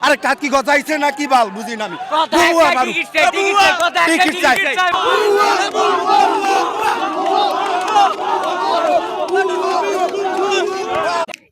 আরে কাজ কি গজাইছে না কি বাল বুঝি না আমি কথা বউয়া একটা মারু। টিকিট চাই, টিকিট চাই, কথা একটা টিকিট চাই। টিকিট চাই।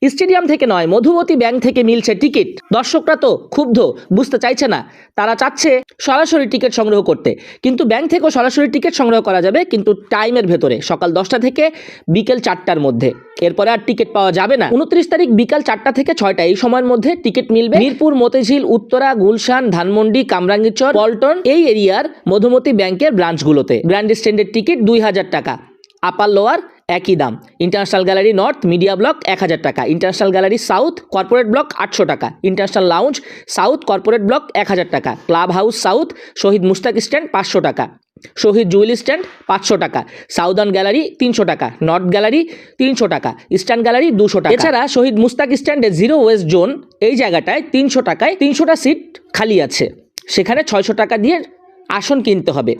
স্টেডিয়াম থেকে নয়, মধুমতি ব্যাংক থেকে মিলছে টিকিট। দর্শকরা তো ক্ষুব্ধ, বুঝতে চাইছে না। তারা চাচ্ছে সরাসরি টিকিট সংগ্রহ করতে। কিন্তু ব্যাংক থেকেও সরাসরি টিকিট সংগ্রহ করা যাবে কিন্তু টাইমের ভেতরে, সকাল দশটা থেকে বিকেল চারটার মধ্যে। এরপরে আর টিকিট পাওয়া যাবে না। উনত্রিশ তারিখ বিকাল চারটা থেকে ছয়টা, এই সময়ের মধ্যে টিকিট মিলবে মিরপুর, মতিঝিল, উত্তরা, গুলশান, ধানমন্ডি কামরাঙ্গীরচর পল্টন, এই এরিয়ার মধুমতি ব্যাংকের ব্রাঞ্চগুলোতে। গ্র্যান্ড স্ট্যান্ডের টিকিট দুই হাজার টাকা। আপার লোয়ার একই দাম। International gallery north media block এক হাজার টাকা। International gallery south corporate block আটশো টাকা। International lounge south corporate block এক হাজার টাকা। Club house south Shaheed Mushtaq stand পাঁচশো টাকা। শহীদ জুয়েল স্ট্যান্ড পাঁচশো টাকা। সাউদার্ন গ্যালারি তিনশো টাকা। নর্থ গ্যালারি তিনশো টাকা। ইস্টার্ন গ্যালারি দুশো টাকা। এছাড়া শহীদ মুস্তাক স্ট্যান্ডে জিরো ওয়েস্ট জোন এই জায়গাটায় তিনশো টাকায় তিনশোটা সিট খালি আছে। সেখানে ছয়শো টাকা দিয়ে আসন কিনতে হবে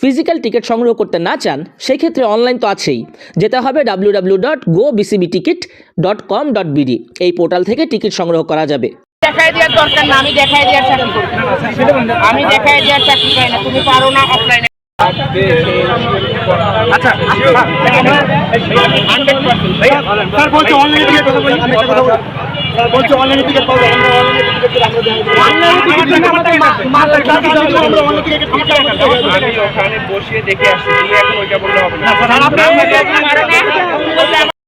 ফিজিক্যাল টিকিট সংগ্রহ করতে না চান সেই ক্ষেত্রে অনলাইন তো আছেই যেতে হবে W dot go BCB ticket dot com dot BD এই পোর্টাল থেকে টিকিট সংগ্রহ করা যাবে দেখাই দেওয়ার দরকার না আমি দেখাই দেওয়ার চাকরি করি আমি দেওয়ার চাকরি করি না তুমি পারো না অফলাইনে আচ্ছা স্যার বলছে অনলাইনে কথা বলি বলছে অনলাইনে টিকিট পাবো? আমরা অনলাইনে টিকিট আমরা দেখাই অনলাইনে টিকিট আমি ওখানে বসিয়ে দেখে আসছি। তুমি এখন ওইটা বললে হবে না। স্যার আপনি পারো না